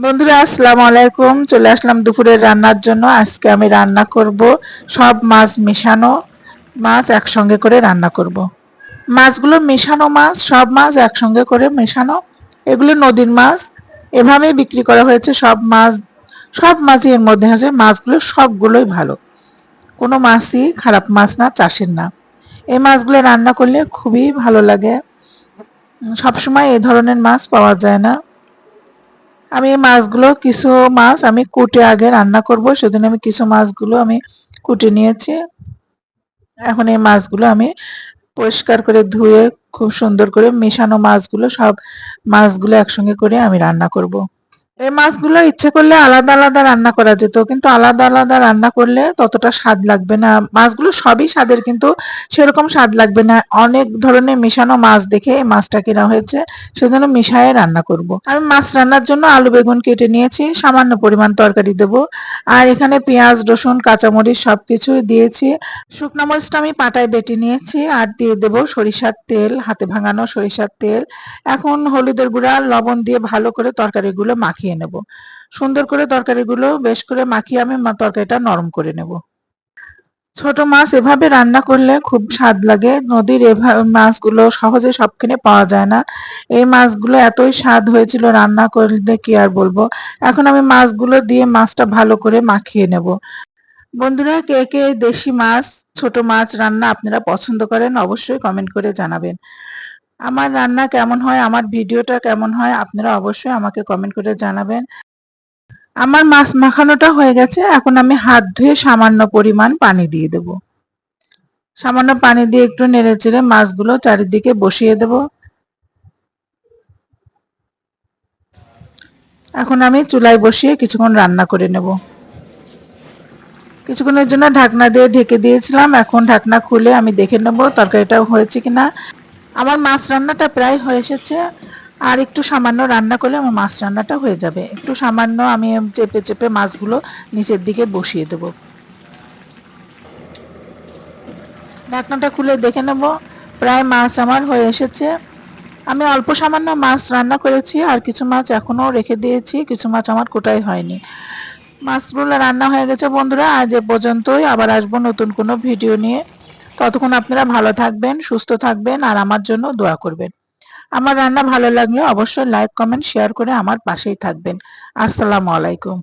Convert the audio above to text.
বন্ধুরা, আসসালামু আলাইকুম। চলে আসলাম দুপুরের রান্নার জন্য। আজকে আমি রান্না করব সব মাছ মেশানো মাছ একসঙ্গে করে রান্না করব। মাছগুলো মেশানো মাছ, সব মাছ একসঙ্গে করে মেশানো। এগুলো নদীর মাছ। এভাবেই বিক্রি করা হয়েছে সব মাছ। সব মাছই এর মধ্যে আছে। মাছগুলো সবগুলোই ভালো। কোনো মাছই খারাপ মাছ না, চাষের না। এই মাছগুলো রান্না করলে খুবই ভালো লাগে। সবসময় এ ধরনের মাছ পাওয়া যায় না। আমি এই মাছগুলো কিছু মাছ আমি কুটে আগে রান্না করব, সেদিন আমি কিছু মাছগুলো আমি কুটে নিয়েছি এখন এই মাছগুলো আমি পরিষ্কার করে ধুয়ে খুব সুন্দর করে মেশানো মাছগুলো, সব মাছগুলো একসঙ্গে করে আমি রান্না করব। এই মাছগুলো ইচ্ছে করলে আলাদা আলাদা রান্না করা যেত, কিন্তু আলাদা আলাদা রান্না করলে ততটা স্বাদ লাগবে না। মাছগুলো সবই স্বাদের, কিন্তু সেরকম স্বাদ লাগবে না। অনেক ধরনের মেশানো মাছ দেখে এই মাছটা কেনা হয়েছে, সেজন্য মিশায়ে রান্না করব। আমি মাছ রান্নার জন্য আলু, বেগুন কেটে নিয়েছি, সামান্য পরিমাণ তরকারি দেব। আর এখানে পেঁয়াজ, রসুন, কাঁচামরিচ সব সবকিছু দিয়েছি। শুকনো মরিচটা আমি পাটায় বেটে নিয়েছি আর দিয়ে দেব সরিষার তেল, হাতে ভাঙানো সরিষার তেল। এখন হলুদের গুঁড়া, লবণ দিয়ে ভালো করে তরকারিগুলো মাখিয়ে মাখিয়ে নেব। সুন্দর করে তরকারিগুলো বেশ করে মাখিয়ে আমি তরকারিটা নরম করে নেব। ছোট মাছ এভাবে রান্না করলে খুব স্বাদ লাগে। নদীর মাছগুলো সহজে সবখানে পাওয়া যায় না। এই মাছগুলো এতই স্বাদ হয়েছিল রান্না করলে কি আর বলব? এখন আমি মাছগুলো দিয়ে মাছটা ভালো করে মাখিয়ে নেব। বন্ধুরা, কে কে দেশি মাছ, ছোট মাছ রান্না আপনারা পছন্দ করেন অবশ্যই কমেন্ট করে জানাবেন। আমার রান্না কেমন হয়, আমার ভিডিওটা কেমন হয়, আপনারা অবশ্যই আমাকে কমেন্ট করে জানাবেন। আমার মাছ মাখানোটা হয়ে গেছে, এখন আমি হাত ধুয়ে সামান্য পরিমাণ পানি দিয়ে দেব। সামান্য পানি দিয়ে একটু নেড়ে চেড়ে মাছগুলো চারিদিকে বসিয়ে দেব। এখন আমি চুলায় বসিয়ে কিছুক্ষণ রান্না করে নেব। কিছুক্ষণের জন্য ঢাকনা দিয়ে ঢেকে দিয়েছিলাম, এখন ঢাকনা খুলে আমি দেখে নেব তরকারিটা হয়েছে কিনা। আমার মাছ রান্নাটা প্রায় হয়ে এসেছে, আর একটু সামান্য রান্না করলে আমার মাছ রান্নাটা হয়ে যাবে। একটু সামান্য আমি চেপে চেপে মাছগুলো নিচের দিকে বসিয়ে দেব। ঢাকনাটা খুলে দেখে নেব। প্রায় মাছ আমার হয়ে এসেছে। আমি অল্প সামান্য মাছ রান্না করেছি, আর কিছু মাছ এখনও রেখে দিয়েছি, কিছু মাছ আমার কোটাই হয়নি। মাছগুলো রান্না হয়ে গেছে বন্ধুরা, আজ এ পর্যন্তই। আবার আসব নতুন কোনো ভিডিও নিয়ে। ততক্ষণ আপনারা ভালো থাকবেন, সুস্থ থাকবেন আর আমার জন্য দোয়া করবেন। আমার রান্না ভালো লাগলে অবশ্যই লাইক কমেন্ট শেয়ার করে আমার পাশেই থাকবেন। আসসালামু আলাইকুম।